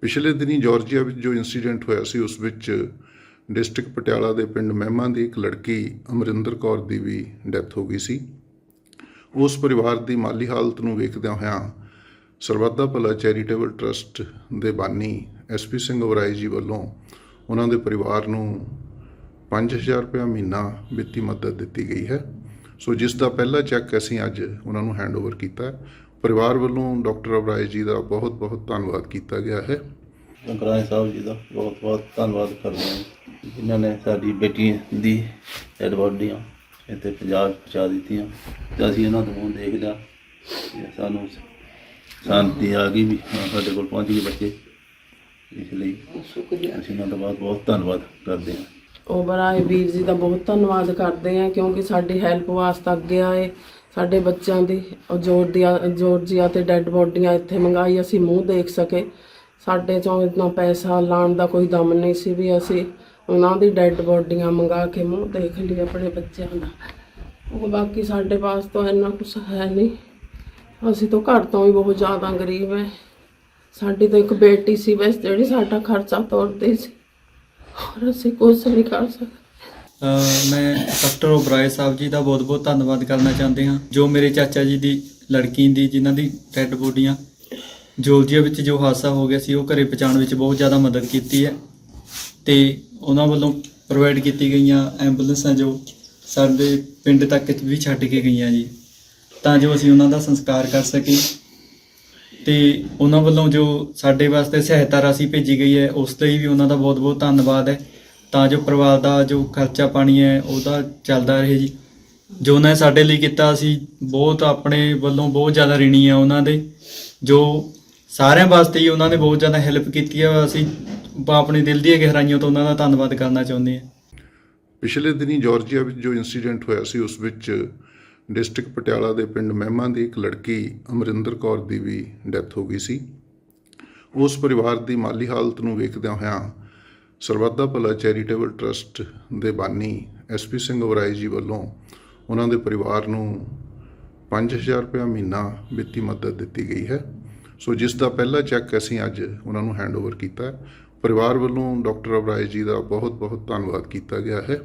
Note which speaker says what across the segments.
Speaker 1: ਪਿਛਲੇ ਦਿਨੀ ਜਾਰਜੀਆ ਵਿੱਚ ਜੋ ਇਨਸੀਡੈਂਟ ਹੋਇਆ ਸੀ, ਉਸ ਵਿੱਚ ਡਿਸਟ੍ਰਿਕਟ ਪਟਿਆਲਾ ਦੇ ਪਿੰਡ ਮਹਿਮਾ ਦੀ ਇੱਕ ਲੜਕੀ ਅਮਰਿੰਦਰ ਕੌਰ ਦੀ ਵੀ ਡੈਥ ਹੋ ਗਈ ਸੀ। ਉਸ ਪਰਿਵਾਰ ਦੀ ਮਾਲੀ ਹਾਲਤ ਨੂੰ ਵੇਖਦਿਆਂ ਹੋਇਆਂ ਸਰਬੱਤ ਭਲਾ ਚੈਰੀਟੇਬਲ ਟਰਸਟ ਦੇ ਬਾਨੀ ਐਸਪੀ ਸਿੰਘ ਵਰਾਈ ਜੀ ਵੱਲੋਂ ਉਹਨਾਂ ਦੇ ਪਰਿਵਾਰ ਨੂੰ 5000 ਰੁਪਏ ਮਹੀਨਾ ਵਿੱਤੀ ਮਦਦ ਦਿੱਤੀ ਗਈ ਹੈ। ਸੋ ਜਿਸ ਦਾ ਪਹਿਲਾ ਚੈੱਕ ਅਸੀਂ ਅੱਜ ਉਹਨਾਂ ਨੂੰ ਹੈਂਡਓਵਰ ਕੀਤਾ ਪਰਿਵਾਰ ਵੱਲੋਂ ਡਾਕਟਰ ਅਵਰਾਏ ਜੀ ਦਾ ਬਹੁਤ ਬਹੁਤ ਧੰਨਵਾਦ ਕੀਤਾ ਗਿਆ ਹੈ।
Speaker 2: ਸ਼ੰਕਰਾਏ ਸਾਹਿਬ ਜੀ ਦਾ ਬਹੁਤ ਬਹੁਤ ਧੰਨਵਾਦ ਕਰਦੇ ਹਾਂ। ਜਿਨ੍ਹਾਂ ਨੇ ਸਾਡੀ ਬੇਟੀ ਦੀ ਡੈਡ ਬੋਡੀਆਂ ਇੱਥੇ ਪੰਜਾਬ ਪਹੁੰਚਾ ਦਿੱਤੀਆਂ। ਤੇ ਅਸੀਂ ਇਹਨਾਂ ਤੋਂ ਦੇਖ ਲਿਆ ਸਾਨੂੰ ਸ਼ਾਂਤੀ ਆ ਗਈ ਵੀ ਹਾਂ, ਸਾਡੇ ਕੋਲ ਪਹੁੰਚ ਗਏ ਬੱਚੇ। ਇਸ ਲਈ ਅਸੀਂ ਇਹਨਾਂ ਦਾ ਬਹੁਤ ਬਹੁਤ ਧੰਨਵਾਦ ਕਰਦੇ ਹਾਂ।
Speaker 3: ਓਬਰਾਏ ਵੀਰ ਜੀ ਦਾ ਬਹੁਤ ਧੰਨਵਾਦ ਕਰਦੇ ਆ ਕਿਉਂਕਿ ਸਾਡੀ ਹੈਲਪ ਵਾਸਤੇ ਅੱਗੇ ਆਏ। ਸਾਡੇ ਬੱਚਿਆਂ ਦੀ, ਉਹ ਜੋਰਦੀਆ ਜੋਰਜੀਆ ਤੇ ਡੈੱਡ ਬੋਡੀਆਂ ਇੱਥੇ ਮੰਗਾਈ, ਅਸੀਂ ਮੂੰਹ ਦੇਖ ਸਕੇ। ਸਾਡੇ ਚੋਂ ਇਤਨਾ ਪੈਸਾ ਲਾਣ ਦਾ ਕੋਈ ਦਮ ਨਹੀਂ ਸੀ ਵੀ ਅਸੀਂ ਉਹਨਾਂ ਦੀ ਡੈੱਡ ਬੋਡੀਆਂ ਮੰਗਾ ਕੇ ਮੂੰਹ ਦੇਖ ਲਈ ਆਪਣੇ ਬੱਚਿਆਂ ਦਾ। ਉਹ ਬਾਕੀ ਸਾਡੇ ਪਾਸ ਤਾਂ ਇੰਨਾ ਕੁਝ ਹੈ ਨਹੀਂ। ਅਸੀਂ ਤਾਂ ਘਰ ਤੋਂ ਵੀ ਬਹੁਤ ਜ਼ਿਆਦਾ ਗਰੀਬ ਹੈ। ਸਾਡੀ ਤਾਂ ਇੱਕ ਬੇਟੀ ਸੀ ਬਸ, ਜਿਹੜੀ ਸਾਡਾ ਖਰਚਾ ਤੋਰਦੀ ਸੀ। ਔਰ ਅਸੀਂ ਕੁਝ ਨਹੀਂ ਕਰ ਸਕਦੇ।
Speaker 4: ਮੈਂ ਡਾਕਟਰ ਓਬਰਾਏ ਸਾਹਿਬ ਜੀ ਦਾ ਬਹੁਤ-ਬਹੁਤ ਧੰਨਵਾਦ ਕਰਨਾ ਚਾਹੁੰਦੇ ਹਾਂ, ਜੋ ਮੇਰੇ ਚਾਚਾ ਜੀ ਦੀ ਲੜਕੀ ਦੀ, ਜਿਨ੍ਹਾਂ ਦੀ ਡੈੱਡ ਬੋਡੀਆਂ ਜੋਲਜੀਆ ਵਿੱਚ ਜੋ ਹਾਦਸਾ ਹੋ ਗਿਆ ਸੀ, ਉਹ ਘਰੇ ਪਹੁੰਚਾਉਣ ਵਿੱਚ ਬਹੁਤ ਜ਼ਿਆਦਾ ਮਦਦ ਕੀਤੀ ਹੈ। ਤੇ ਉਹਨਾਂ ਵੱਲੋਂ ਪ੍ਰੋਵਾਈਡ ਕੀਤੀ ਗਈਆਂ ਐਂਬੂਲੈਂਸਾਂ ਜੋ ਸਾਡੇ ਪਿੰਡ ਤੱਕ ਵੀ ਛੱਡ ਕੇ ਗਈਆਂ ਜੀ, ਤਾਂ ਜੋ ਅਸੀਂ ਉਹਨਾਂ ਦਾ ਸੰਸਕਾਰ ਕਰ ਸਕੀਏ। ਤੇ ਉਹਨਾਂ ਵੱਲੋਂ ਜੋ ਸਾਡੇ ਵਾਸਤੇ ਸਹਾਇਤਾ ਰਾਸ਼ੀ ਭੇਜੀ ਗਈ ਹੈ, ਉਸ ਲਈ ਵੀ ਉਹਨਾਂ ਦਾ ਬਹੁਤ-ਬਹੁਤ ਧੰਨਵਾਦ ਹੈ। ਤਾਂ ਜੋ ਪਰਿਵਾਰ ਦਾ ਜੋ ਖਰਚਾ ਪਾਣੀ ਹੈ ਉਹਦਾ ਚੱਲਦਾ ਰਹੇ ਜੀ। ਜੋ ਉਹਨਾਂ ਨੇ ਸਾਡੇ ਲਈ ਕੀਤਾ ਅਸੀਂ ਬਹੁਤ ਆਪਣੇ ਵੱਲੋਂ ਬਹੁਤ ਜ਼ਿਆਦਾ ਰਿਣੀ ਆ ਉਹਨਾਂ ਦੇ। ਜੋ ਸਾਰਿਆਂ ਵਾਸਤੇ ਹੀ ਉਹਨਾਂ ਨੇ ਬਹੁਤ ਜ਼ਿਆਦਾ ਹੈਲਪ ਕੀਤੀ ਹੈ। ਅਸੀਂ ਆਪਣੇ ਦਿਲ ਦੀਆਂ ਗਹਿਰਾਈਆਂ ਤੋਂ ਉਹਨਾਂ ਦਾ ਧੰਨਵਾਦ ਕਰਨਾ ਚਾਹੁੰਦੇ ਹਾਂ।
Speaker 1: ਪਿਛਲੇ ਦਿਨੀ ਜਾਰਜੀਆ ਵਿੱਚ ਜੋ ਇਨਸੀਡੈਂਟ ਹੋਇਆ ਸੀ, ਉਸ ਵਿੱਚ ਡਿਸਟ੍ਰਿਕਟ ਪਟਿਆਲਾ ਦੇ ਪਿੰਡ ਮਹਿਮਾ ਦੀ ਇੱਕ ਲੜਕੀ ਅਮਰਿੰਦਰ ਕੌਰ ਦੀ ਵੀ ਡੈਥ ਹੋ ਗਈ ਸੀ। ਉਸ ਪਰਿਵਾਰ ਦੀ ਮਾਲੀ ਹਾਲਤ ਨੂੰ ਵੇਖਦਿਆਂ ਹੋਇਆਂ ਸਰਬੱਤ ਭਲਾ ਚੈਰੀਟੇਬਲ ਟਰਸਟ ਦੇ ਬਾਨੀ ਐਸਪੀ ਸਿੰਘ ਵਰਾਈ ਜੀ ਵੱਲੋਂ ਉਹਨਾਂ ਦੇ ਪਰਿਵਾਰ ਨੂੰ 5000 ਰੁਪਏ ਮਹੀਨਾ ਵਿੱਤੀ ਮਦਦ ਦਿੱਤੀ ਗਈ ਹੈ। ਸੋ ਜਿਸ ਦਾ ਪਹਿਲਾ ਚੈੱਕ ਅਸੀਂ ਅੱਜ ਉਹਨਾਂ ਨੂੰ ਹੈਂਡਓਵਰ ਕੀਤਾ ਪਰਿਵਾਰ ਵੱਲੋਂ ਡਾਕਟਰ ਅਵਰਾਏ ਜੀ ਦਾ ਬਹੁਤ ਬਹੁਤ ਧੰਨਵਾਦ ਕੀਤਾ ਗਿਆ ਹੈ।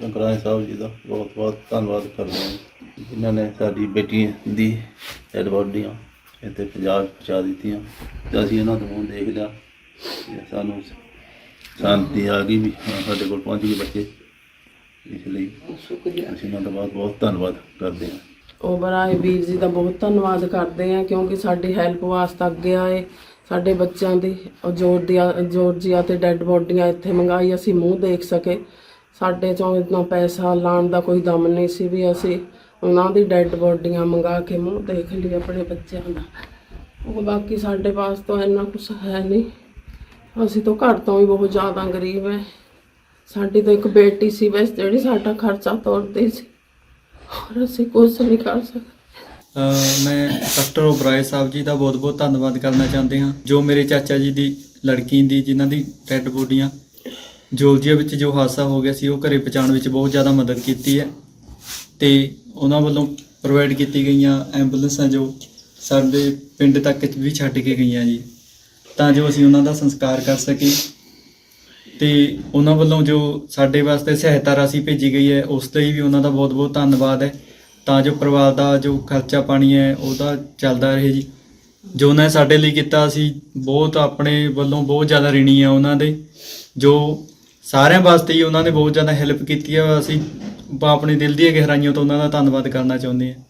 Speaker 2: ਸ਼ੰਕਰਾਏ ਸਾਹਿਬ ਜੀ ਦਾ ਬਹੁਤ ਬਹੁਤ ਧੰਨਵਾਦ ਕਰਦੇ ਹਾਂ। ਜਿਨ੍ਹਾਂ ਨੇ ਸਾਡੀ ਬੇਟੀ ਦੀ ਡੈਡ ਬੋਡੀਆਂ ਇੱਥੇ ਪੰਜਾਬ ਪਹੁੰਚਾ ਦਿੱਤੀਆਂ। ਤੇ ਅਸੀਂ ਇਹਨਾਂ ਤੋਂ ਦੇਖ ਲਿਆ ਸਾਨੂੰ ਸ਼ਾਂਤੀ ਆ ਗਈ ਵੀ ਹਾਂ, ਸਾਡੇ ਕੋਲ ਪਹੁੰਚ ਗਏ ਬੱਚੇ। ਇਸ ਲਈ ਅਸੀਂ ਇਹਨਾਂ ਦਾ ਬਹੁਤ ਬਹੁਤ ਧੰਨਵਾਦ ਕਰਦੇ ਹਾਂ।
Speaker 3: ਓਬਰਾਏ ਵੀਰ ਜੀ ਦਾ ਬਹੁਤ ਧੰਨਵਾਦ ਕਰਦੇ ਆ ਕਿਉਂਕਿ ਸਾਡੀ ਹੈਲਪ ਵਾਸਤੇ ਅੱਗੇ ਆਏ ਸਾਡੇ ਬੱਚਿਆਂ ਦੀ ਉਹ ਜੋਰਦੀਆ ਜੋਰਜੀਆ ਤੇ ਡੈੱਡ ਬੋਡੀਆਂ ਇੱਥੇ ਮੰਗਾਈ ਅਸੀਂ ਮੂੰਹ ਦੇਖ ਸਕੇ। ਸਾਡੇ ਚੋਂ ਇਤਨਾ ਪੈਸਾ ਲਾਣ ਦਾ ਕੋਈ ਦਮ ਨਹੀਂ ਸੀ ਵੀ ਅਸੀਂ ਉਹਨਾਂ ਦੀ ਡੈੱਡ ਬੋਡੀਆਂ ਮੰਗਾ ਕੇ ਮੂੰਹ ਦੇਖ ਲਈ ਆਪਣੇ ਬੱਚਿਆਂ ਦਾ। ਉਹ ਬਾਕੀ ਸਾਡੇ ਪਾਸ ਤਾਂ ਇੰਨਾ ਕੁਝ ਹੈ ਨਹੀਂ। ਅਸੀਂ ਤਾਂ ਘਰ ਤੋਂ ਵੀ ਬਹੁਤ ਜ਼ਿਆਦਾ ਗਰੀਬ ਹੈ ਸਾਡੀ ਤਾਂ ਇੱਕ ਬੇਟੀ ਸੀ ਬਸ, ਜਿਹੜੀ ਸਾਡਾ ਖਰਚਾ ਤੋਰਦੀ ਸੀ। ਹੋਰ ਅਸੀਂ ਕੁਝ ਨਹੀਂ ਕਰ ਸਕਦੇ।
Speaker 4: ਮੈਂ ਡਾਕਟਰ ਓਬਰਾਏ ਸਾਹਿਬ ਜੀ ਦਾ ਬਹੁਤ-ਬਹੁਤ ਧੰਨਵਾਦ ਕਰਨਾ ਚਾਹੁੰਦੇ ਹਾਂ। ਜੋ ਮੇਰੇ ਚਾਚਾ ਜੀ ਦੀ ਲੜਕੀ ਦੀ, ਜਿਨ੍ਹਾਂ ਦੀ ਡੈੱਡ ਬੋਡੀਆਂ ਜੋਲਜੀਆ ਵਿੱਚ ਜੋ ਹਾਦਸਾ ਹੋ ਗਿਆ ਸੀ, ਉਹ ਘਰੇ ਪਹੁੰਚਾਉਣ ਵਿੱਚ ਬਹੁਤ ਜ਼ਿਆਦਾ ਮਦਦ ਕੀਤੀ ਹੈ। ਤੇ ਉਹਨਾਂ ਵੱਲੋਂ ਪ੍ਰੋਵਾਈਡ ਕੀਤੀ ਗਈਆਂ ਐਂਬੂਲੈਂਸਾਂ ਜੋ ਸਾਡੇ ਪਿੰਡ ਤੱਕ ਵੀ ਛੱਡ ਕੇ ਗਈਆਂ ਜੀ। ਤਾਂ ਜੋ ਅਸੀਂ ਉਹਨਾਂ ਦਾ ਸੰਸਕਾਰ ਕਰ ਸਕੀਏ। ਤੇ ਉਹਨਾਂ ਵੱਲੋਂ ਜੋ ਸਾਡੇ ਵਾਸਤੇ ਸਹਾਇਤਾ ਰਾਸ਼ੀ ਭੇਜੀ ਗਈ ਹੈ, ਉਸ 'ਤੇ ਵੀ ਉਹਨਾਂ ਦਾ ਬਹੁਤ-ਬਹੁਤ ਧੰਨਵਾਦ ਹੈ। ਤਾਂ ਜੋ ਪਰਿਵਾਰ ਦਾ ਜੋ ਖਰਚਾ ਪਾਣੀ ਹੈ ਉਹਦਾ ਚੱਲਦਾ ਰਹੇ ਜੀ। ਜੋ ਉਹਨਾਂ ਨੇ ਸਾਡੇ ਲਈ ਕੀਤਾ, ਅਸੀਂ ਬਹੁਤ ਆਪਣੇ ਵੱਲੋਂ ਬਹੁਤ ਜ਼ਿਆਦਾ ਰਿਣੀ ਆ ਉਹਨਾਂ ਦੇ। ਜੋ ਸਾਰਿਆਂ ਵਾਸਤੇ ਹੀ ਉਹਨਾਂ ਨੇ ਬਹੁਤ ਜ਼ਿਆਦਾ ਹੈਲਪ ਕੀਤੀ ਹੈ। ਅਸੀਂ ਆਪਣੇ ਦਿਲ ਦੀਆਂ ਗਹਿਰਾਈਆਂ ਤੋਂ ਉਹਨਾਂ ਦਾ ਧੰਨਵਾਦ ਕਰਨਾ ਚਾਹੁੰਦੇ ਹਾਂ।